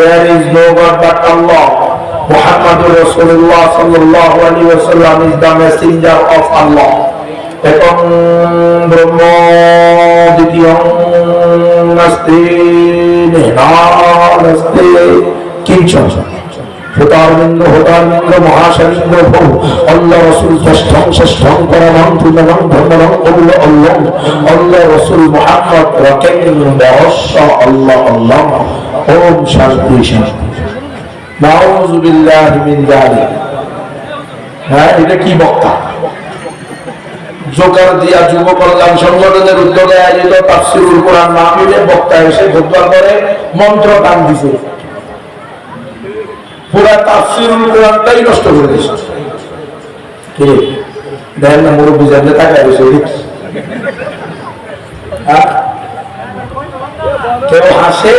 There is no God but Allah. Muhammad Rasulullah sallallahu alaihi wasallam is the messenger of Allah. একং ব্রহ্ম দ্বিতীয় নাস্তি নাস্তি কিঞ্চন হোতারবিন্দ হোতারবিন্দ মহাশালিন্দ ভৌ অল্লাহ রসুল ষষ্ঠং ষষ্ঠং পরমং ত্রিমণং ধর্মরং কবুল অল্লং অল্লাহ রসুল মোহাম্মদ রকেন রহস্য আল্লাহ আল্লাহ ওম শান্তি শান্তি। হ্যাঁ এটা কি বক্তা? জোকার দিয়া যুব কল্যাণ সংগঠনের উদ্যোগে আয়োজিত তাফসিরুল কোরআন মাহফিলে বক্তা এসে খুতবা করে, মন্ত্র টান দিছে। পুরা তাফসিরুল কোরআনটাই নষ্ট করে দিয়েছে কি? দেখেন না, মুরব্বী জানলে তাকায় রয়েছে হ্যাঁ? কেউ হাসে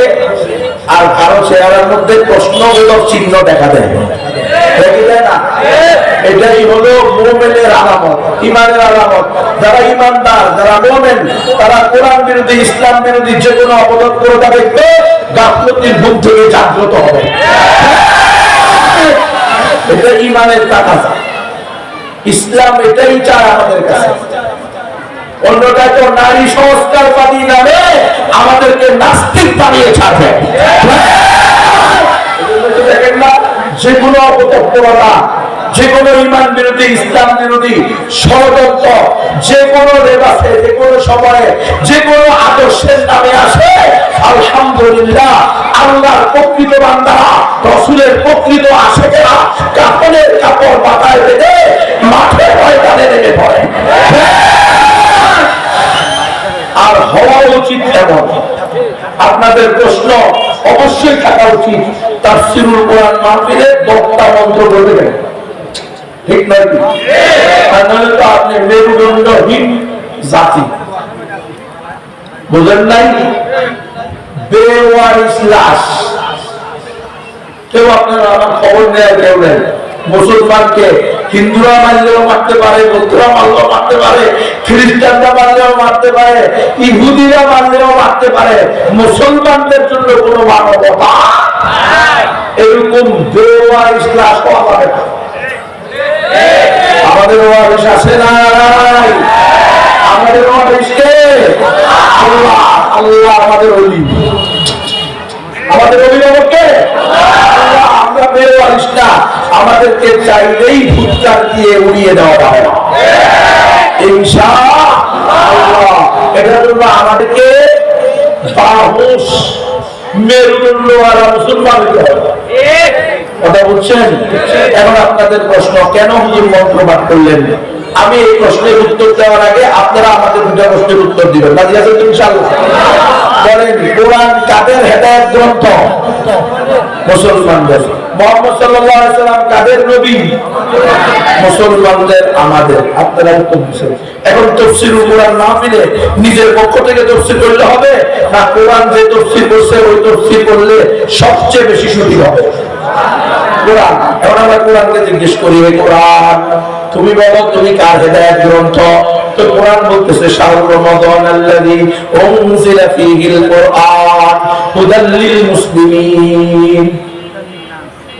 আর কারও চেহারার মধ্যে প্রশ্নবোধক চিহ্ন দেখা দেয়। এটাই হলো মোমেনের আলামত, ইমানের আলামত। যারা ইমানদার, যারা মোমেন, তারা কোরআন বিরোধী, ইসলাম বিরোধী যে কোনো অপরাধ করে দেখবে গাফলতির থেকে জাগ্রত হবে। এটা ইমানের তাকাজা। ইসলাম এটাই চায় আমাদের কাছে। অন্যটা তো নারী সংস্কারবাদী নামে আমাদেরকে নাস্তিক বানিয়ে ছাড়বে। যে কোনো অপতৎপরতা যে কোনো ইমান বিরোধী, ইসলাম বিরোধী, ষড়যন্ত্র যে কোনো লেবাসে যে কোনো সময়ে যে কোনো আদর্শের নামে আসে, আলহামদুলিল্লাহ, আল্লাহর প্রকৃত বান্দারা রসুলের প্রকৃত আশেকেরা কাপড়ের কাপড় মাথায় বেঁধে মাঠে ময়দানে নেমে পড়ে। আর হওয়া উচিত এমন। আপনাদের প্রশ্ন অবশ্যই থাকা উচিত। তার সিরুল কোরআন মাহফিলে বক্তা মন্ত্র বলবেন ঠিক নয়? আর নাহলে তো আপনি মেরুদণ্ডহীন জাতি। বুঝলেন নাই? বেওয়ারিস লাশ। কেউ আপনার আমার খবর নেয়, কেউ নেই মুসলমানকে হিন্দুরা মারলেও মারতে পারে, বৌদ্ধরা মারলেও মারতে পারে, খ্রিস্টানরা মারলেও মারতে পারে, ইহুদিরা মারলেও মারতে পারে, মুসলমানদের জন্য কোনো মানবতা এরকম না। আমাদের ওয়ারিস আছে আমাদের ওয়ারিস কে? আল্লাহ আল্লাহ আমাদের অলি আমাদের অভিভাবক কে? আমাদেরকে চাইলেই দিয়ে উড়িয়ে দেওয়া মেরুদণ্ডওয়ালা মুসলমান আপনাদের প্রশ্ন, কেন করলেন? আমি এই প্রশ্নের উত্তর দেওয়ার আগে আপনারা আমাদের দুটা প্রশ্নের উত্তর দিবেন। বলেন, কোরআন কাদের হেদায়েত গ্রন্থ? মুসলমানদের। সবচেয়ে বেশি সুবিধা হবে? কোরআন। এখন আমরা কোরআনকে জিজ্ঞেস করি কোরআন, তুমি বলো, তুমি কার হেদায়েত গ্রন্থ? তো কোরআন বলতেছে শাহরুর রমাদান আল্লাযী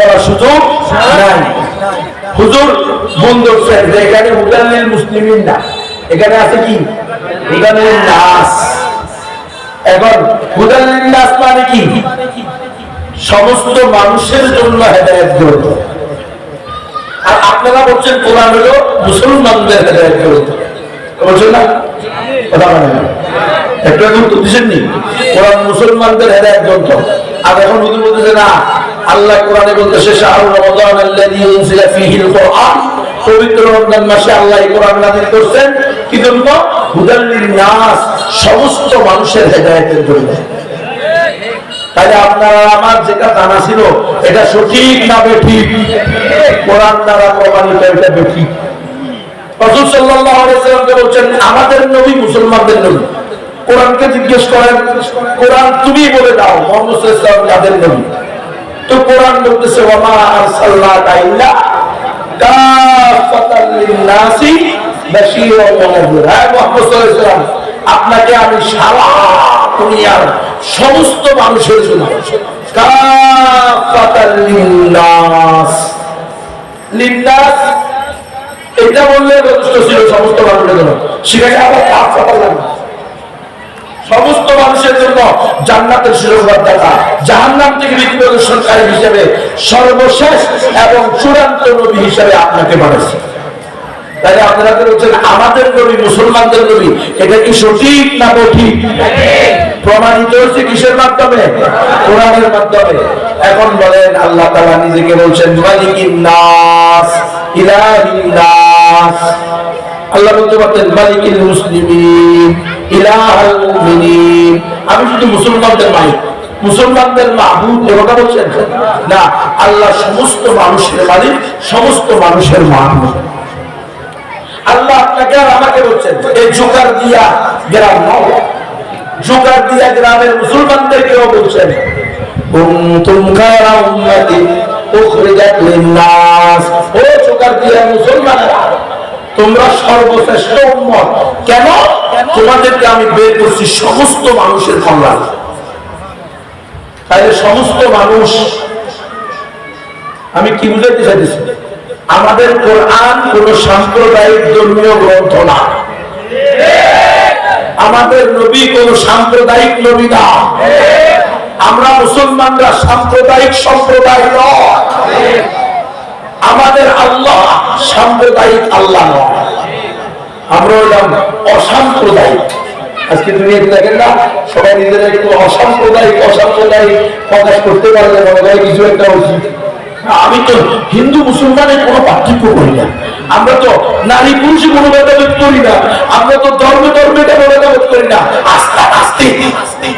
বলার সুযোগ নাই। হুজুর এখানে না। এখানে আছে কি? নাস। এখন নাস মানে কি? সমস্ত মানুষের জন্য হেদায়ত গ্রন্থ আর আপনারা বলছেন, কোরআন হলো মুসলমানদের হেদায়ত গ্রন্থ বলছেন না? কথা মানে না। একটু এখন দিচ্ছেন নি? কোরআন মুসলমানদের হেদায়ত গ্রন্থ আর এখন হুজুর বলতেছে, না আল্লাহ কোরআনে বলতেছে শাহরুর রমাদান আল্লাযী উনজিলা ফীহিল কোরআন পবিত্র রমজান মাসে আল্লাহ এই কোরআন নাযিল করছেন। কি জন্য হুদাল লিন নাস, সমস্ত মানুষের হেদায়েতের জন্য। তাহলে আপনারা আমার যেটা জানা ছিল, এটা সঠিক না বেঠিক? কোরআন দ্বারা প্রমাণিত, এটা বেঠিক। রসুল সাল্লাল্লাহু আলাইহি সাল্লামকে বলছেন, আমাদের নবী মুসলমানদের নবী। কোরআনকে জিজ্ঞেস করেন, কোরআন তুমি বলে দাও, মোহাম্মদ সাল্লাল্লাহু আলাইহি সাল্লাম কাদের নবী? তো কোরআন বলতেছে ওমা আরসালনাকা ইল্লা কাফাতাল লিন-নাসি ওয়া হ্যাঁ মুহাম্মদ সাল্লাল্লাহু আপনাকে আমি সারা দুনিয়ার সমস্ত মানুষের জন্য কাফাতাল লিন-নাস। এটা বললে যথেষ্ট ছিল সমস্ত মানুষের জন্য। সেখানে আবার কাফাতাল লিন-নাস সমস্ত মানুষের জন্য জান্নাতের দেখা জাহান্নাম থেকে প্রদর্শনকারী হিসেবে সর্বশেষ এবং চূড়ান্ত নবী হিসেবে আপনাকে বানাইছে তাহলে আপনারা বলছেন, আমাদের নবী, মুসলমানদের নবী, এটা কি সঠিক না ঠিক প্রমাণিত হচ্ছে কিসের মাধ্যমে? কোরআনের মাধ্যমে। এখন বলেন, আল্লাহ তাআলা নিজেকে বলছেন, মালিকিন নাস, ইলাহিন নাস। আল্লাহ বলতে পারতেন মালিকিল মুমিনিন আমি শুধু মুসলমানদের মালিক। মুসলমানদের বলছেন? না, আল্লাহ সমস্ত মানুষের মালিক, সমস্ত মানুষের আল্লাহ আপনাকে আর আমাকে বলছেন, এই দিয়া গ্রাম জোকার দিয়া গ্রামের মুসলমানদেরকেও বলছেন, কুনতুম খায়রা লিন-নাস? ও জোকার দিয়া মুসলমানেরা। তোমরা সর্বশ্রেষ্ঠ উম্মত। কেন? তোমাদেরকে আমি বের করছি সমস্ত মানুষের কল্যাণ। তাহলে সমস্ত মানুষ, আমি কি বুঝাইতে চাইতেছি? আমাদের কোরআন কোন সাম্প্রদায়িক ধর্মীয় গ্রন্থ না। আমাদের নবী কোন সাম্প্রদায়িক নবী না। আমরা মুসলমানরা সাম্প্রদায়িক সম্প্রদায় নয়। আমাদের আল্লাহ সাম্প্রদায়িক আল্লাহ নয়। আমরা হইলাম অসাম্প্রদায়িক। আজকে তুমি একটু দেখেন না সবাই নিজেরা একটু অসাম্প্রদায়িক অসাম্প্রদায়িক প্রকাশ করতে পারলে মনে কিছু একটা উচিত। আমি তো হিন্দু মুসলমানের কোনো পার্থক্য করি না। আমরা তো নারী পুরুষে কোনো ভেদাভেদ করি না। আমরা তো ধর্মে ধর্মে কোনো ভেদাভেদ করি না। আস্তে আস্তে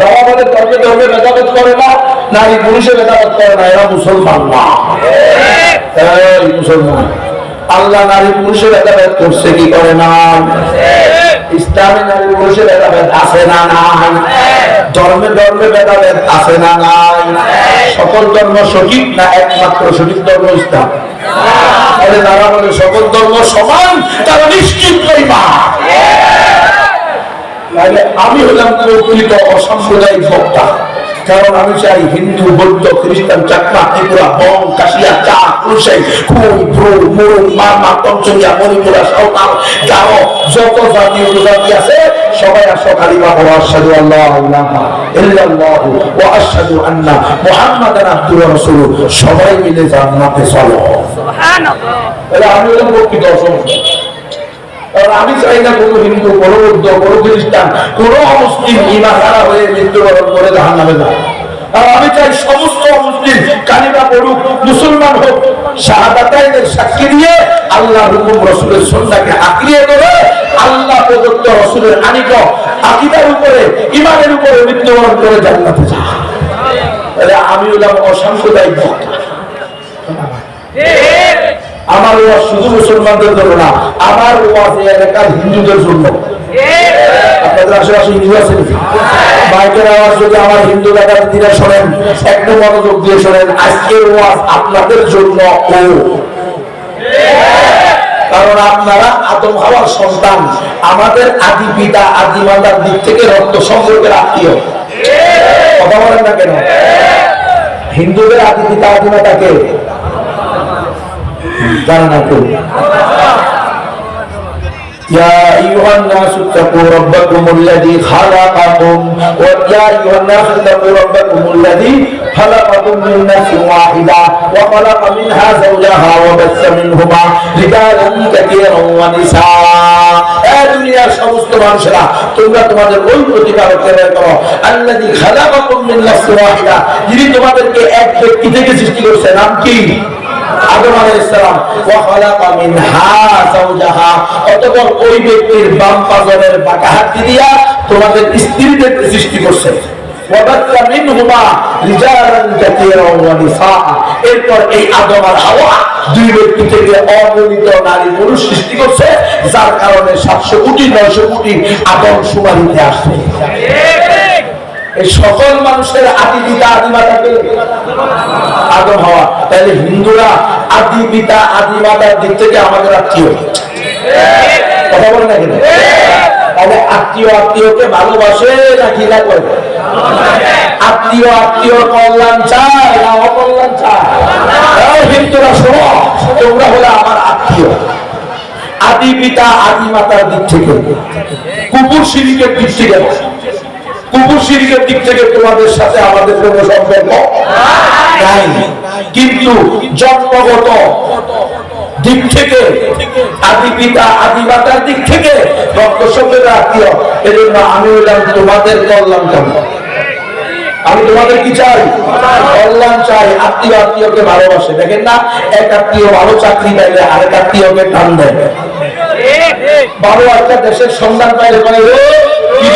বাবা বলে ধর্মে ধর্মে ভেদাভেদ করে না। নারী পুরুষে ভেদাভেদ করে না, এরা মুসলমান না। মুসলমান। আল্লাহ নারী পুরুষে ভেদাভেদ করছে, কি করে না? নারী পুরুষে ভেদাভেদ আছে না নাই? ধর্মে ধর্মে আছে না নাই? সকল ধর্ম সঠিক না একমাত্র সঠিক ধর্ম ইসলাম? তাহলে তারা বলে সকল ধর্ম সমান, তারা নিশ্চিত তাহলে আমি হলাম প্রকৃত অসাম্প্রদায়িক বক্তা। কারণ আমি চাই হিন্দু বৌদ্ধ খ্রিস্টান চাকমা ত্রিপুরা বং কাশিয়া চা কুলসাই খুন ভ্রু মুরুং মারমা পঞ্চমিয়া মণিপুরা সাঁওতাল গাঁও যত জাতি উপজাতি আছে সবাই আসো কালিমা বলো আশহাদু আল্লাহ ইলাহা ইল্লাল্লাহু ওয়া আশহাদু আন্না মুহাম্মাদান আবদুহু ওয়া রাসূলুহু। সবাই মিলে জান্নাতে চলো। তাহলে আমি প্রকৃত অসম্প্রদায় আমি চাই না কোনো হিন্দু, কোনো বৌদ্ধ, কোনো খ্রিস্টান হয়ে মৃত্যুবরণ করে নামে যায় আর আমি চাই সমস্ত মুসলিম কালিমা পড়ুক, মুসলমান হোক, শাহাদাতাইনের সাক্ষী দিয়ে আল্লাহ হুকুম রসুলের সন্ধ্যাকে আঁকড়িয়ে ধরে আল্লাহ প্রদত্ত রসুলের আনিক আকিদার উপরে, ইমানের উপরে মৃত্যুবরণ করে জান্নাতে যায় আমি হলাম অসাম্প্রদায়িক বক্তা আমার ওয়াজ শুধু মুসলমানদের জন্য না, আমার ওয়াজ এলাকার হিন্দুদের জন্য। আপনাদের হিন্দু মনোযোগ দিয়ে শোনেন আপনাদের জন্য ও। কারণ আপনারা আদম হওয়ার সন্তান, আমাদের আদি পিতা, আদি মাতার দিক থেকে রক্ত সম্পর্কের আত্মীয়। কথা বলেন না কেন? হিন্দুদের আদি পিতা, আদি মাতাকে জানা না কেউ يا أيها الناس اتقوا ربكم الذي خلقكم ويا أيها الناس اتقوا ربكم الذي خلقكم من نفس واحدة وخلق منها زوجها وبث منهما رجالا كثيرا ونساء এ দুনিয়ার সমস্ত মানুষরা তোমরা তোমাদের ওই প্রতিকারকে বের করো আল্লাযী খালাকাকুম মিন নাফসিন ওয়াহিদা যিনি তোমাদেরকে এক ব্যক্তি থেকে সৃষ্টি করেছে নাম কি এরপর এই আদম হাওয়া দুই ব্যক্তি থেকে অগণিত নারী পুরুষ সৃষ্টি করছে যার কারণে সাতশো কোটি নয়শো কোটি আদম সুমারিতে আসছে। এই সকল মানুষের আদি পিতা আদিমাতাকে আদম হওয়া। তাহলে হিন্দুরা আদি পিতা, আদি মাতার দিক থেকে আমাদের আত্মীয়। কথা বলে না কেন? তাহলে আত্মীয় আত্মীয়কে ভালোবাসে না করে? আত্মীয় আত্মীয় কল্যাণ হিন্দুরা আমার আত্মীয়। আদি পিতা দিক থেকে। কুকুর দিক থেকে। কুকুর দিক থেকে তোমাদের সাথে আমাদের কোনো সম্পর্ক? কিন্তু জন্মগত দিক থেকে আদি পিতা আদি মাতার দিক থেকে রক্ত আত্মীয়। এজন্য আমি তোমাদের আমি তোমাদের কি চাই? কল্যাণ চাই। আত্মীয় আত্মীয়কে ভালোবাসে। দেখেন না এক আত্মীয় ভালো চাকরি পাইলে আরেক আত্মীয়কে টান দেয়। একটা দেশের সন্ধান পাইলে বলে "ও, কি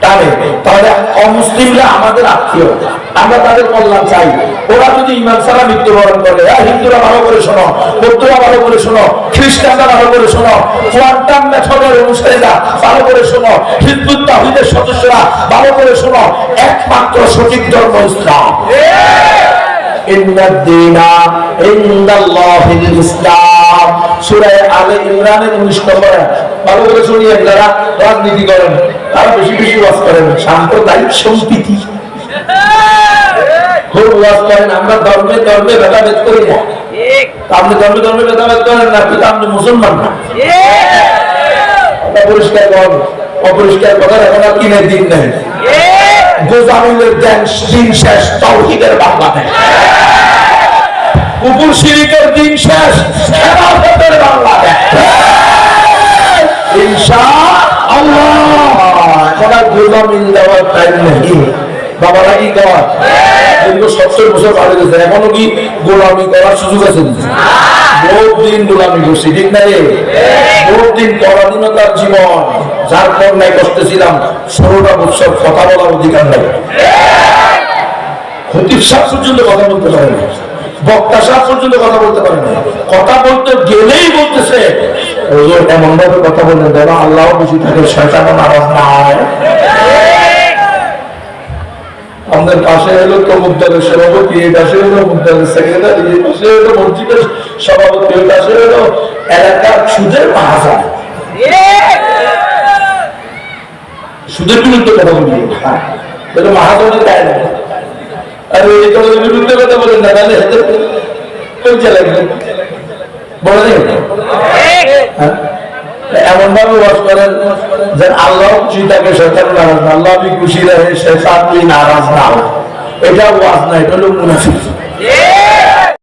টানে। তাহলে অমুসলিমরা আমাদের আত্মীয়। আমরা তাদের কল্যাণ চাই। ওরা যদি ইমান ছাড়া মৃত্যুবরণ করে হিন্দুরা ভালো করে শোনো বৌদ্ধরা ভালো করে শোনো খ্রিস্টানরা ভালো করে শোনো কোয়ান্টাম মেথডের অনুসারীরা ভালো করে শোনো হিন্দুত তাহিদের সদস্যরা ভালো করে শোনো একমাত্র সঠিক ধর্ম ইসলাম। ইসলাম। সূরা আলে ইমরানের 19 নম্বর। ভালো করে যারা রাজনীতি করেন, তারা বেশি বেশি ওয়াজ করেন। সাম্প্রদায়িক সম্প্রীতি। খুব ওয়াজ করেন, আমরা ধর্মে ধর্মে ভেদাভেদ করি না। আপনি ধর্মে ধর্মে ভেদাভেদ করেন না কিন্তু আপনি মুসলমান না। পরিষ্কার করেন অপরিষ্কার কথা এখন আর কিনে দিন নেই। গোজামিলের দিন শেষ তাওহীদের বাংলাদেশ কুকুর শিরিকের দিন শেষ খেলাফতের বাংলাদেশ ইনশাআল্লাহ এখন আর গোজামিল দেওয়ার টাইম নেই বাবারা কি কর দীর্ঘ সত্তর বছর পার হয়ে গেছে এখনও কি গোলামি করার সুযোগ আছে বহুত গোলামি করছি, ঠিক না রে? বহুত পরাধীনতার জীবন। যার পর নাই করতেছিলাম ষোলোটা বছর কথা বলার অধিকার নাই। খতিব সাহ পর্যন্ত কথা বলতে পারে না বক্তা সাহ পর্যন্ত কথা বলতে পারে না কথা বলতে গেলেই বলতেছে। এমন ভাবে কথা বললেন যেন আল্লাহ খুশি থাকে শয়তানও নারাজ না হয় আমাদের পাশে হলো তমুক দলের সভাপতি, এই পাশে হলো অমুক সেক্রেটারি এই পাশে হলো মসজিদের সভাপতি ওই পাশে হলো এলাকার সুদের মাহাজান। সুদের বিরুদ্ধে কথা বলি। হ্যাঁ এই বিরুদ্ধে কথা বলেন না, তাহলে বলে নেই এমন ভাবে ওয়াজ করেন যে আল্লাহ চিন্তাকে শয়তান নারাজ না আল্লাহ আমি খুশি রাখে শয়তান নারাজ না। এটা ওয়াজ না, এটা হলো মুনাফিক